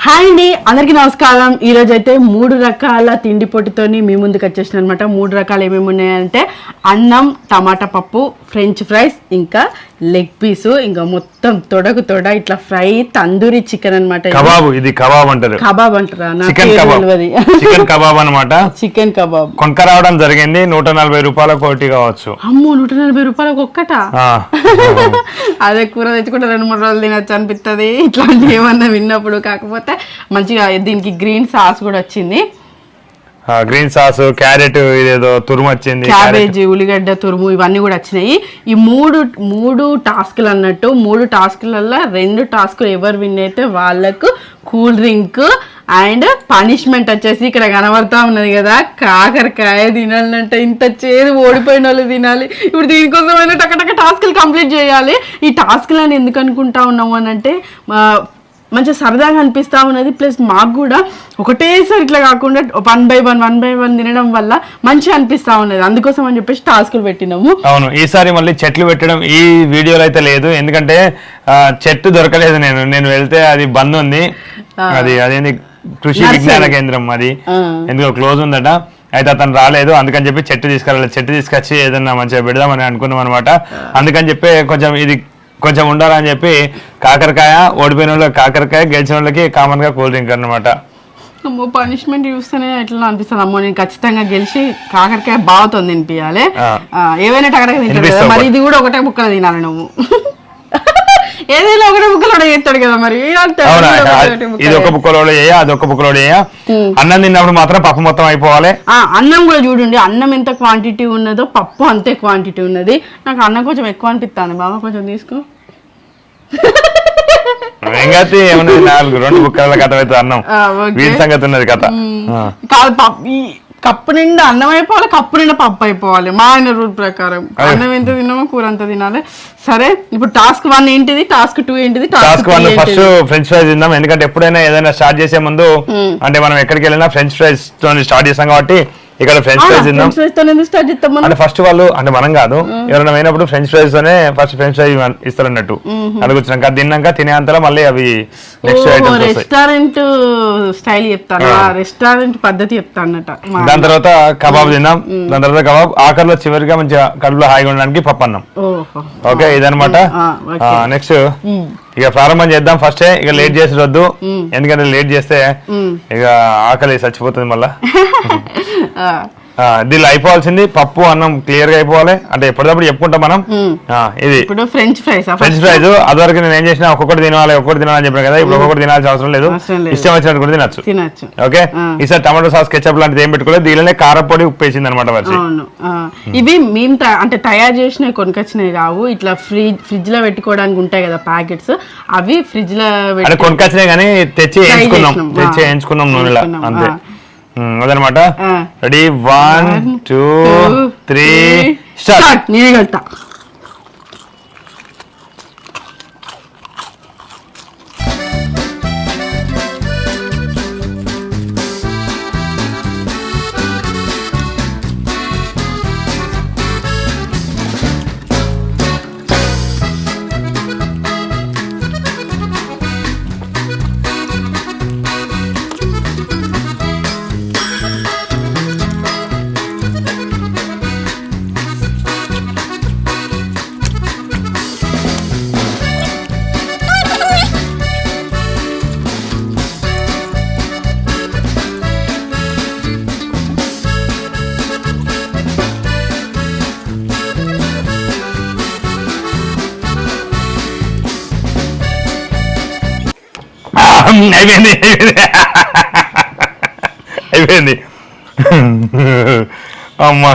Hi అండి అందరికీ నమస్కారం. ఈ అయితే మూడు రకాల తిండి పొట్టుతోని మీ ముందుకు వచ్చేసిన అనమాట మూడు రకాలు ఏమేమి ఉన్నాయంటే అన్నం టమాటా పప్పు ఫ్రెంచ్ ఫ్రైస్ ఇంకా లెగ్ పీసు ఇంకా మొత్తం తొడకు తొడ ఇట్లా ఫ్రై తందూరి చికెన్ అనమాట కబాబ్ ఇది కబాబ్ అంటారు. కబాబ్ అంటారా? Chicken kebab. తెలియదు చికెన్ కబాబ్ అన్నమాట. Chicken kebab. కొనక రావడం జరిగింది నూట నలభై రూపాయలకు ఒకటి కావచ్చు. అమ్మో నూట నలభై రూపాయలకు ఒక్కటా? అదే కూర తెచ్చుకుంటే రెండు మూడు రోజులు తినచ్చు అనిపిస్తుంది ఇట్లాంటివి ఏమన్నా విన్నప్పుడు కాకపోతే మంచిగా దీనికి గ్రీన్ సాస్ కూడా వచ్చింది. గ్రీన్ సాస్ క్యారెట్ ఇదేదో తురుము వచ్చింది. క్యాబేజీ ఉల్లిగడ్డ తురుము ఇవన్నీ కూడా వచ్చినాయి. ఈ మూడు మూడు టాస్క్లు అన్నట్టు మూడు టాస్క్లలో రెండు టాస్క్లు ఎవరు విన్ అయితే వాళ్ళకు కూల్ డ్రింక్ అండ్ పనిష్మెంట్ వచ్చేసి ఇక్కడ కనబడతా ఉన్నది కదా. కాకరకాయ తినాలంటే ఇంత చేదు ఓడిపోయిన వాళ్ళు తినాలి. ఇప్పుడు దీనికోసమైనా టకటక టాస్క్లు కంప్లీట్ చేయాలి. ఈ టాస్క్లను ఎందుకు అనుకుంటా ఉన్నాము అని అంటే మంచిగా సరదాగా అనిపిస్తా ఉన్నది. ప్లస్ మాకు కూడా ఒకటేసారి ఇట్లా కాకుండా one by one one by one తినడం వల్ల మంచిగా అనిపిస్తా ఉన్నది. అందుకోసం అని చెప్పేసి టాస్క్లు పెట్టినాము. అవును ఈసారి మళ్ళీ చెట్లు పెట్టడం ఈ వీడియోలో అయితే లేదు. ఎందుకంటే చెట్టు దొరకలేదు నేను. నేను వెళ్తే అది బంద్ ఉంది. అది అదేంది కృషి. విజ్ఞాన కేంద్రం అది. ఎందుకో క్లోజ్ ఉందట. అయితే అతను రాలేదు. అందుకని చెప్పి చెట్టు తీసుకురాలేదు. చెట్టు తీసుకొచ్చి ఏదన్నా మంచిగా పెడదామని అనుకున్నాం అనమాట అందుకని చెప్పి కొంచెం ఇది కొంచెం ఉండాలని చెప్పి కాకరకాయ ఓడిపోయిన వాళ్ళకి కాకరకాయ గెలిచిన వాళ్ళకి కామన్గా కూల్ డ్రింక్ అన్నమాట. అమ్మో పనిష్మెంట్ చూస్తేనే ఎట్లా అనిపిస్తుంది? అమ్మో నేను ఖచ్చితంగా గెలిచి కాకరకాయ బాగుతుంది తినిపించాలి. ఆ, ఏవైనా కదా తినిపిస్తావు మరి ఇది కూడా ఒకటే ముక్కలు తినాలి నువ్వు. ఏదైనా ఒకటే ముక్కలు కూడా చేస్తాడు కదా మరి. ఇది ఒక బుక్కలోడు చేయ అది ఒక బుక్కలోడు చేయ. అన్నం తిన్నప్పుడు మాత్రం పప్పు మొత్తం అయిపోవాలి. ఆ, అన్నం కూడా చూడండి అన్నం ఎంత క్వాంటిటీ ఉన్నదో పప్పు అంతే క్వాంటిటీ ఉన్నది. నాకు అన్నం కొంచెం ఎక్కువ అనిపిస్తుంది బాబా కొంచెం తీసుకో. నాలుగు రెండు బుక్కల కథ అవుతుంది అన్నం. సంగతి ఉన్నది కథ. కాదు కప్పు నిండా అన్నం అయిపోవాలి కప్పు నిండా పప్పు అయిపోవాలి. మా ఆయన రూల్ ప్రకారం. అన్నం ఎంత తిన్నామో కూర అంత తినాలి. సరే ఇప్పుడు టాస్క్ వన్ ఏంటిది టాస్క్ టూ ఏంటిది task one first? French fries తిందాం. ఎందుకంటే ఎప్పుడైనా ఏదైనా స్టార్ట్ చేసే ముందు అంటే మనం ఎక్కడికి వెళ్ళినా ఫ్రెంచ్ ఫ్రైస్తో స్టార్ట్ చేస్తాం కాబట్టి ఇక్కడ ఫ్రెంచ్ ఫ్రైస్ తిందాం తోనే ఎందుకు start చేస్తాం మనం? అంటే ఫస్ట్ వాళ్ళు అంటే మనం కాదు ఎవరైనా పోయినప్పుడు ఫ్రెంచ్ ఫ్రైస్ తోనే ఫస్ట్ ఫ్రెంచ్ ఫ్రై ఇస్తారు అన్నట్టు అది వచ్చినాక తిన్నాక తినే అంతలో మళ్ళీ అవి నెక్స్ట్ ఐటమ్స్ రెస్టారెంట్ స్టైల్ చెప్తాను. రెస్టారెంట్ పద్ధతి చెప్తానట. దాని తర్వాత కబాబ్ తిందాం దాని తర్వాత కబాబ్ ఆఖరిలో చివరిగా మంచిగా కడుపులో హాయిగా ఉండడానికి పప్పు అన్నం ఓకే ఇదనమాట. నెక్స్ట్ ఇక ప్రారంభం చేద్దాం ఫస్టే ఇక లేట్ చేసి వద్దు ఎందుకంటే లేట్ చేస్తే ఇక ఆకలి చచ్చిపోతుంది మళ్ళా. దీనిలో అయిపోవాల్సింది పప్పు అన్నం క్లియర్గా అయిపోవాలి. అంటే ఎప్పటికప్పుడు చెప్పుకుంటాం మనం. ఇది. ఇప్పుడు ఫ్రెంచ్ ఫ్రైస్ ఫ్రెంచ్ ఫ్రైస్. అదివరకు నేను ఏం చేసినా ఒక్కొక్కటి తినాలి ఒక్కొక్కటి తినాలని చెప్పాను కదా ఇప్పుడు ఒక్కొక్కటి తినాల్సిన అవసరం లేదు. ఇష్టం వచ్చినట్టు కూడా తినచ్చు. తినచ్చు. ఓకే. ఈసారి టమాటో సాస్ కెచప్ లాంటిది ఏం పెట్టుకోలేదు. దీనిలోనే కారపొడి ఉప్పు వేసింది అనమాట వచ్చి ఇవి మేము అంటే తయారు చేసినవి కొనుకొచ్చినవి కావు ఇట్లా ఫ్రిడ్జ్ ఫ్రిడ్జ్లో పెట్టుకోవడానికి ఉంటాయి కదా ప్యాకెట్స్. అవి ఫ్రిడ్జ్లో కొనుకొచ్చినాయి కానీ తెచ్చి వేయించుకున్నాం. చేసినాం. తెచ్చి. వేయించుకున్నాం నూనెలో. అంతే. అదనమాట. Ready one two three start start నేనే వెళ్తా అయిపోయింది అయిపోయింది అమ్మా.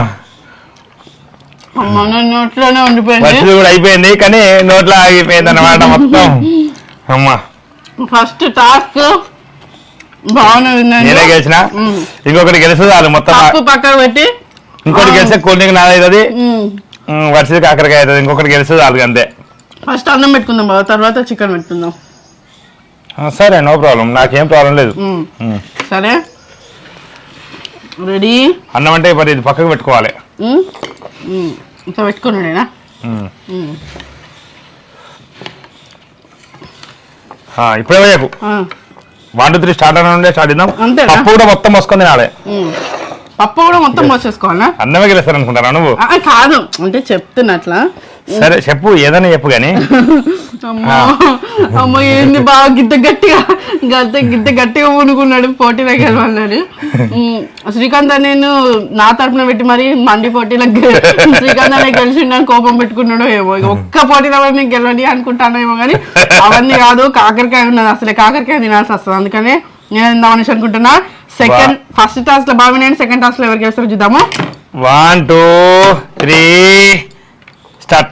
నోట్లోనే ఉండిపోయింది. కూడా అయిపోయింది కానీ నోట్లో ఆగిపోయింది అన్నమాట మొత్తం. అమ్మా. ఫస్ట్ టాస్క్ బాగున్నది నేనే. గెలిచిన. ఇంకొకటి గెలిస్తే చాలు మొత్తం. పప్పు పక్కన పెట్టి. ఇంకోటి గెలిస్తే కూల్ డ్రింక్ నాది అవుతుంది ఉమ్, వర్షది కాకరకాయ అవుతుంది ఇంకొకటి గెలిస్తే చాలు అంతే. ఫస్ట్ అన్నం పెట్టుకుందాం బాబా తర్వాత చికెన్ పెట్టుకుందాం. సరే నో ప్రాబ్లం. నాకేం ప్రాబ్లం లేదు. సరే. రెడీ? అన్నం అంటే మరి ఇది పక్కకు పెట్టుకోవాలి. పెట్టుకున్నాడేనా. ఉమ్, ఆ, ఇప్పుడే వేయకు వన్ టూ త్రీ స్టార్ట్ అని ఉండే స్టార్ట్ అంతేనా? పప్పు కూడా మొత్తం మోసుకొని తినాలి. పప్పు కూడా మొత్తం పోసేసుకోవాలా అన్నమే గెలుస్తారు అనుకుంటారా నువ్వు కాదు. అంటే చెప్తున్నా అట్లా సరే చెప్పు. ఏదైనా చెప్పు కానీ అమ్మో అమ్మో ఏంది బాగా గిద్ద గట్టిగా గద్ద గిద్ద గట్టిగా ఊనుకున్నాడు పోటీలో గెలవాలని ఉమ్, శ్రీకాంత్ నేను నా తరపున పెట్టి మరి మండి పోటీలో శ్రీకాంత్ అనే గెలిచిండని కోపం పెట్టుకున్నాడో ఏమో. ఒక్క పోటీలో నేను గెలవండి అనుకుంటాను ఏమో కానీ అవన్నీ కాదు కాకరకాయ ఉన్నది అసలే కాకరకాయ తినాల్సి వస్తుంది. అందుకనే నేను తిందామని అనుకుంటున్నా సెకండ్ ఫస్ట్ టాస్లో బాగా నేను సెకండ్ టాస్లో ఎవరు గెలుస్తారో చూద్దాము. One two three start.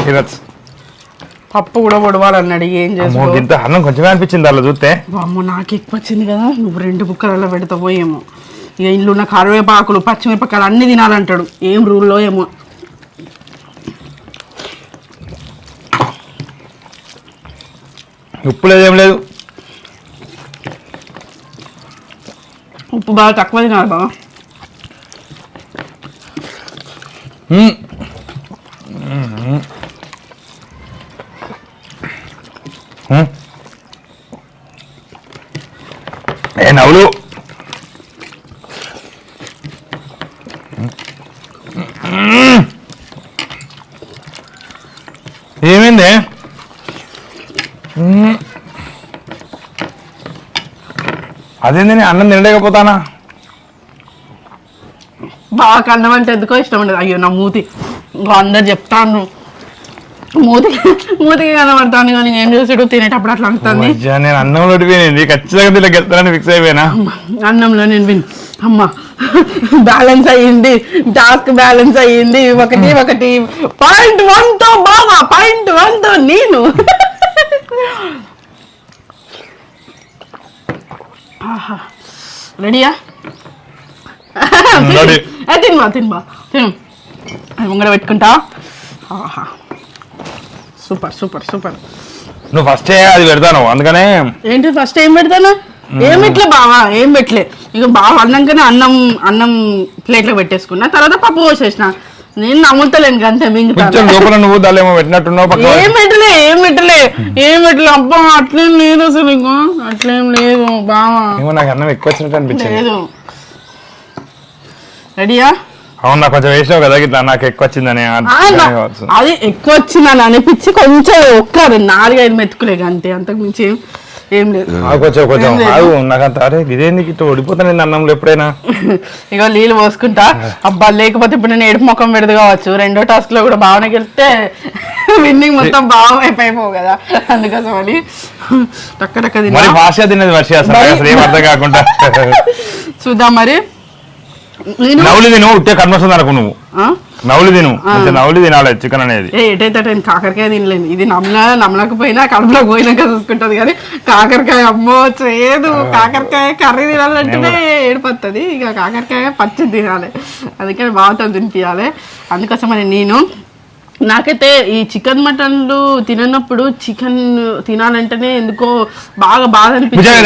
తినచ్చు పప్పు కూడా పొడవాలన్నాడు ఏం అమ్మో చేసుకో? ఇంత అన్నం కొంచెమే అనిపించింది అలా చూస్తే. అమ్మో నాకు ఎక్కువ వచ్చింది కదా నువ్వు రెండు బుక్కలలో పెడతావో ఏమో ఇక ఇంట్లో ఉన్న కరివేపాకులు పచ్చిమిరపకాయలు అన్ని తినాలంటాడు. ఏం రూల్లో ఏమో. ఉప్పు లేదు ఏం లేదు. ఉప్పు బాగా తక్కువ తినాలి బాబా మ్మ్. మ్మ్. ఏ నవ్వులు మ్మ్. ఏమైంది మ్మ్. నేను అన్నం తినలేకపోతానా? బాగా కన్నం అంటే ఎందుకో ఇష్టం ఉండదు. అయ్యో నా మూతి. ఇంకా అందరు చెప్తాను మూతికి మూతికి కనబడతాను కానీ ఏం చేసాడు? తినేటప్పుడు అట్లా అంటుంది నేను అన్నంలో ఓడిపోయింది ఖచ్చితంగా దీనికి వెళ్తానని ఫిక్స్ అయిపోయినా? అన్నంలో నేను విన్. అమ్మ బ్యాలెన్స్ అయ్యింది. టాస్క్ బ్యాలెన్స్ అయ్యింది. ఒకటి ఒకటి. పాయింట్ వన్తో బాబా పాయింట్ వన్తో నేను. రెడీయా. తినబా తినబా తిను. ముంగడ పెట్టుకుంటా? Super super super. నువ్వు ఫస్టే అది పెడతాను అందుకనే ఏంటి ఫస్ట్ ఏం పెడతాను? ఏం పెట్టలే బావా ఏం పెట్టలే. ఇక బావ అన్నంకనే అన్నం అన్నం ప్లేట్లో పెట్టేసుకున్నా తర్వాత పప్పు పోసేసిన. నేను నమ్ముతలేను అంతే కొంచెం మింగుతాను లోపల నువ్వు దాలేమో పెట్టినట్టున్నావు పక్క ఏం పెట్టలే ఏం పెట్టలే ఏం పెట్టలే. అబ్బా అట్లేం లేదు అసలు ఇంకా. అట్లేం లేదు బావా. ఏమో నాకు అన్నం ఎక్కువ వచ్చినట్టు అనిపించింది. లేదు. రెడీయా? అవును నాకు కొంచెం వేసావు కదా ఇట్లా నాకు ఎక్కువ వచ్చిందని. అది ఎక్కువ వచ్చిందని అనిపించి కొంచెం ఒక్క నాలుగైదు మెతుకులే అంతే అంతకు మించి ఏం- ఏం లేదు. కొంచెం. ఆగు నాకు అంత అరే ఇదేంది ఇట్లా ఓడిపోతాను నేను అన్నంలో ఎప్పుడైనా? ఇక నీళ్ళు పోసుకుంటా. అబ్బా లేకపోతే ఇప్పుడు నేను ఏడుపు ముఖం పెడదు కావచ్చు. రెండో టాస్క్లో కూడా బాగానే గెలిస్తే విన్నింగ్ మొత్తం బాగా అయిపోయిపోవు కదా. అందుకోసం అని. టక్క టక్క తిన్నా భాష తిన్నది వర్ష అసలు ఏం అర్థం కాకుండా. చూద్దాం మరి. నవ్వులు తిను ఉట్టే కన్మస్తుంది అనుకో నువ్వు? నవ్వులు తిను. నవ్వులు తినాలి చికెన్ అనేది. ఎటైతే నేను కాకరకాయ తినలేను. ఇది నమ్మలా నమ్మలేకపోయినా కడుపులో పోయినాక చూసుకుంటది కానీ కాకరకాయ అమ్మో చేయదు కాకరకాయ కర్రీ తినాలంటేనే ఏడిపోతుంది. ఇక కాకరకాయ పచ్చి తినాలి. అందుకని బాగా తినిపించాలి అందుకోసమని నేను నాకైతే ఈ చికెన్ మటన్లు తిననప్పుడు చికెన్ తినాలంటేనే ఎందుకో బాగా బాధ అనిపించింది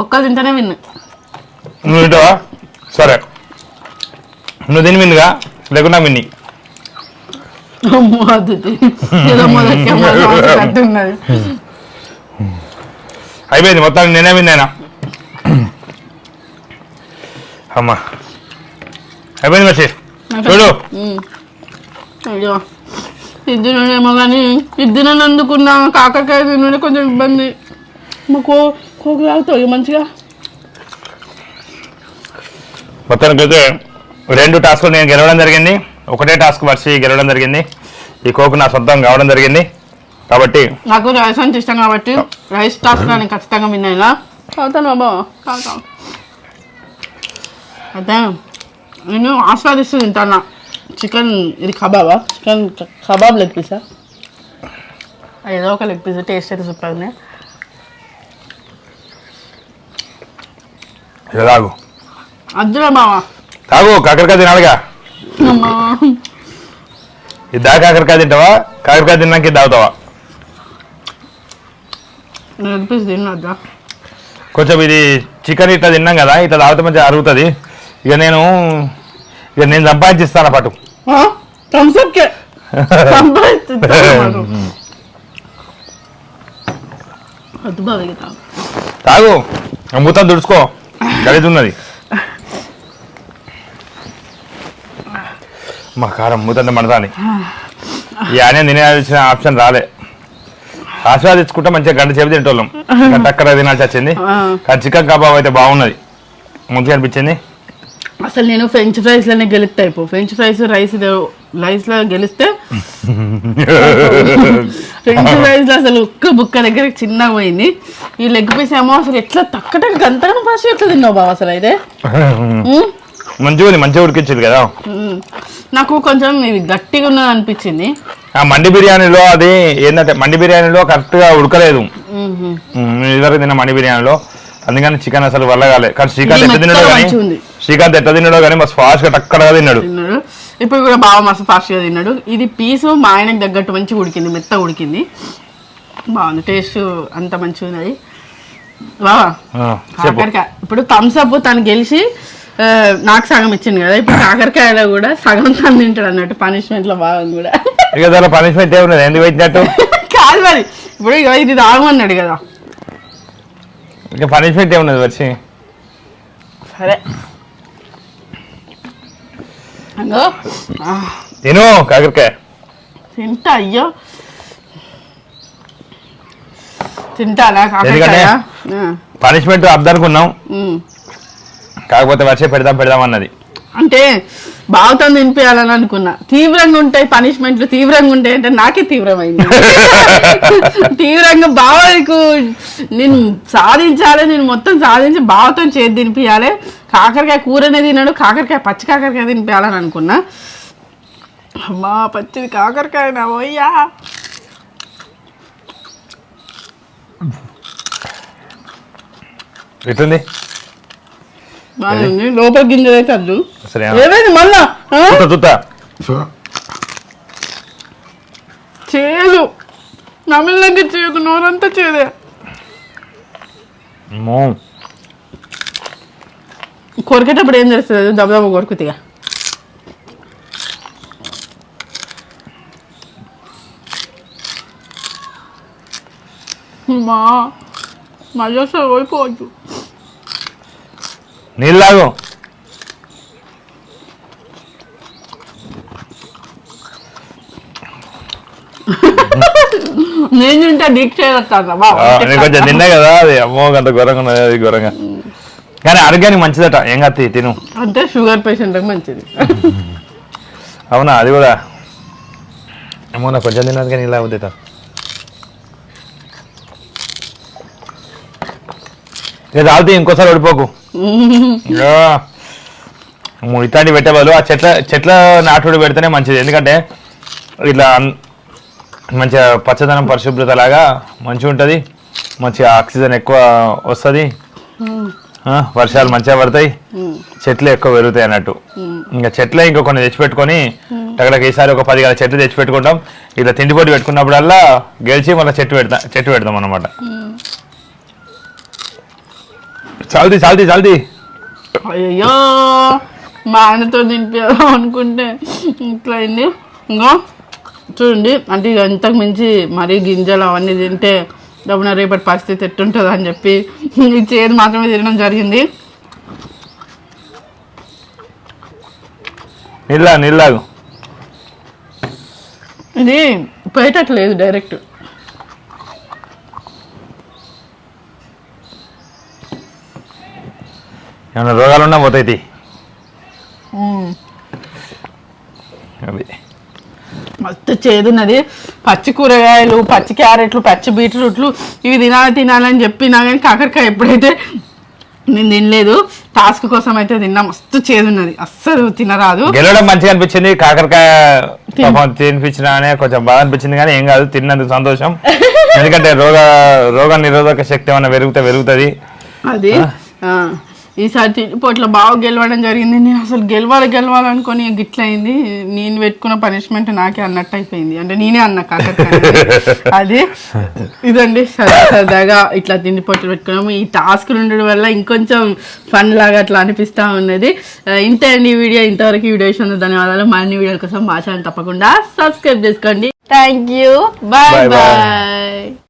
బొక్కలు తింటేనే విన్ను. నువ్వు తింటావా? సరే. నువ్వు తిని మిందుగా లేకుండా ఉన్నది అయిపోయింది మొత్తం నేనే విన్నాయినా అమ్మా. అయిపోయింది మచ్చి చూడు. ఉమ్. అయ్యో. ఇది తినడేమో కానీ ఇది తినందుకున్న కాకరకాయ తినడే కొంచెం ఇబ్బంది. మా కో కోకు తాగుతావు మంచిగా? మొత్తానికి అయితే రెండు టాస్కులు నేను గెలవడం జరిగింది. ఒకటే టాస్క్ వర్షి గెలవడం జరిగింది. ఈ కోకు నా సొంతం కావడం జరిగింది. కాబట్టి నాకు రైస్ అంటే ఇష్టం కాబట్టి రైస్ టాస్ కానీ ఖచ్చితంగా విన్నాయినా తాగుతాను బాబా తాగుతాను. అయితే నేను ఆస్వాదిస్తూ తింటాను? చికెన్ ఇది కబాబా? చికెన్ కబాబ్ లెగ్ పీసా? ఏదో ఒక లెగ్ పీస్ టేస్ట్ అయితే సూపర్ ఇది తాగు. అద్దురా బావా తాగు కాకరకాయ తినాలిగా. అమ్మా. ఇది దా కాకరకాయ తింటావా? కాకరకాయ తిన్నాక ఇది తాగుతావా? తిన్నద్దా కొంచెం ఇది చికెన్ ఇట్లా తిన్నాం కదా ఇట్లా తాగితే మంచిగా అరుగుతుంది. ఇక నేను ఇక నేను సంపాదించిస్తాను థమ్స్అప్కే. ఇక తాగు. మూతం దుడుచుకో గడిది ఉన్నది. మా కారం మూతంత మడతాని ఈ ఆనే తినేయాల్సిన ఆప్షన్ రాలే. ఆస్వాదించుకుంటే మంచిగా గంట సేపు తింటోళ్ళం గంట అక్కడ తినాల్సి వచ్చింది. కానీ చికెన్ కబాబ్ అయితే బాగున్నది. మంచిగా అనిపించింది. అసలు నేను ఫ్రెంచ్ ఫ్రైస్లోనే గెలుస్తా అయిపో ఫ్రెంచ్ ఫ్రైస్ రైస్ రైస్లో గెలిస్తే? ఫ్రెంచ్ ఫ్రైస్లో అసలు ఒక్క బుక్క దగ్గర చిన్నగా పోయింది. ఈ లెగ్ పీస్ ఏమో అసలు ఎట్లా తక్కట గంతగా ఫస్ట్ ఎట్లా తిన్నావు బావ అసలు అయితే? మంచిగా మంచిగా ఉడికించింది కదా. నాకు కొంచెం ఇది గట్టిగా ఉన్నది అనిపించింది. ఆ మండి బిర్యానీలో అది ఏంటంటే మండి బిర్యానీలో కరెక్ట్గా ఉడకలేదు. ఉమ్మ్. ఉమ్, ఇదివరకు తిన్న మండి బిర్యానీలో. అందుకని చికెన్ అసలు వల్ల కాలే. కానీ శ్రీకాంత్ ఎట్లా తిన్నాడో కానీ. శ్రీకాంత్ ఎట్లా తిన్నాడో కానీ మస్తు ఫాస్ట్గా టక్కడగా తిన్నాడు. తిన్నాడు. ఇప్పుడు కూడా బాగా మస్తు ఫాస్ట్గా తిన్నాడు. ఇది పీసు మా ఆయనకు తగ్గట్టు మంచిగా ఉడికింది మెత్తగా ఉడికింది. బాగుంది టేస్ట్ అంత మంచిగా ఉన్నది. బావా? కాకరకాయ. ఇప్పుడు థమ్స్ అప్ తను గెలిచి నాకు సగం ఇచ్చింది కదా. ఇప్పుడు కాకరకాయలో కూడా సగం తను తింటాడు అన్నట్టు పనిష్మెంట్లో బాగుంది కూడా. ఇక దాని పనిష్మెంట్ ఏమున్నది ఎందుకు పెట్టినట్టు? కాదు మరి. ఇప్పుడు ఇగో ఇది తాగమన్నాడు కదా. ఇక పనిష్మెంట్ ఏమున్నది వచ్చి. సరే. ఆ, తిను కాకరకాయ. తింటా అయ్యో. కాకరకాయ? ఆ, పనిష్మెంట్ అద్దనుకున్నాం ఉమ్. కాకపోతే వచ్చే పెడదాం పెడదాం అన్నది. అంటే బావుతో తినిపించాలని అనుకున్నా. తీవ్రంగా ఉంటాయి పనిష్మెంట్లు తీవ్రంగా ఉంటాయి అంటే నాకే తీవ్రమైంది. తీవ్రంగా బావకు నేను సాధించాలి నేను మొత్తం సాధించి బావతో చేతి తినిపించాలి కాకరకాయ కూరనే తినడు కాకరకాయ పచ్చి కాకరకాయ తినిపించాలని అనుకున్నా. అమ్మా పచ్చిది కాకరకాయ నా పోయ్యా ఎట్లుంది? బాగుంది లోపల గింజలు అయితే అద్దు. సరే ఏమైంది మళ్ళా? ఆ? చేదు. నమిలినాక చేదు నోరంతా చేదే. అమ్మో. కొరికేటప్పుడు ఏం చేస్తుంది? దెబ్బ కొరుకుతిగా. మా మళ్ళీ వస్తే ఓడిపోవచ్చు నీళ్ళు తాగు నేను తింటే కొంచెం తిన్నా కదా అది అమ్మో అంత ఘోరంగా ఉన్నది అది ఘోరంగా. కానీ ఆరోగ్యానికి మంచిదట ఏం కాదు తిను. అంటే షుగర్ పేషెంట్కి మంచిది. అవునా అది కూడా. అమ్మో నాకు కొంచెం తిన్నది కానీ ఇలా అవుతుంది తాగుతూ ఇంకోసారి ఓడిపోకు. ఇక అమ్మో, ఇట్లాంటివి పెట్టే బదులు ఆ చెట్ల చెట్ల నాటుడు పెడితేనే మంచిది. ఎందుకంటే ఇట్లా మంచిగా పచ్చదనం పరిశుభ్రత లాగా మంచిగా ఉంటుంది. మంచిగా ఆక్సిజన్ ఎక్కువ వస్తుంది. వర్షాలు మంచిగా పడతాయి. చెట్లు ఎక్కువ పెరుగుతాయి అన్నట్టు. ఇంకా చెట్లే ఇంకా కొన్ని తెచ్చిపెట్టుకొని టగడకి ఈసారి ఒక పది గల చెట్లు తెచ్చిపెట్టుకుంటాం. ఇట్లా తిండిపోటీ పెట్టుకున్నప్పుడల్లా గెలిచి మళ్ళీ చెట్టు పెడతా చెట్టు పెడతాం అన్నమాట. చాల్ది చాల్ది చాల్ది. అయ్యో మా ఆయనతో అనుకుంటే ఇట్లా అయింది. ఇంకో చూడండి అంటే ఇంతకు మించి మరీ గింజలు అవన్నీ తింటే దబ్బున రేపటి పరిస్థితి ఎట్టుంటుందో అని చెప్పి ఈ చేదు మాత్రమే తినడం జరిగింది. నీళ్ళ నీళ్ళాగు ఇది పోయేటట్లేదు డైరెక్ట్. ఏమైనా రోగాలు ఉన్నా పోతాయి. అది మస్తు చేదున్నది. పచ్చి కూరగాయలు పచ్చి క్యారెట్లు పచ్చి బీట్రూట్లు ఇవి తినాలి తినాలని చెప్పినా కానీ కాకరకాయ ఎప్పుడైతే నేను తినలేదు టాస్క్ కోసం అయితే తిన్నా. మస్తు చేదున్నది. అస్సలు తినరాదు. గెలవడం మంచిగా అనిపించింది. కాకరకాయ తినిపించిన కొంచెం బాగా అనిపించింది కానీ ఏం కాదు తిన్నందుకు సంతోషం. ఎందుకంటే రోగ రోగ నిరోధక శక్తి ఏమైనా పెరిగితే పెరుగుతుంది. అది. ఈసారి తిండిపోట్ల బాగా గెలవడం జరిగింది. నేను అసలు గెలవాలి గెలవాలనుకొని గిట్ల అయింది నేను పెట్టుకున్న పనిష్మెంట్ నాకే అన్నట్టు అయిపోయింది. అంటే నేనే అన్న కాకరకాయ. అది ఇదండి. సరదా సరదాగా ఇట్లా తిండిపోట్లు పెట్టుకున్నాము. ఈ టాస్క్ ఉండడం వల్ల ఇంకొంచెం ఫన్ లాగా అట్లా అనిపిస్తూ ఉన్నది. ఇంతే అండి ఈ వీడియో. ఇంతవరకు ఈ వీడియో ఇచ్చిన ధన్యవాదాలు. మరిన్ని వీడియోల కోసం మా ఛానల్ తప్పకుండా సబ్స్క్రైబ్ చేసుకోండి. Thank you bye. బాయ్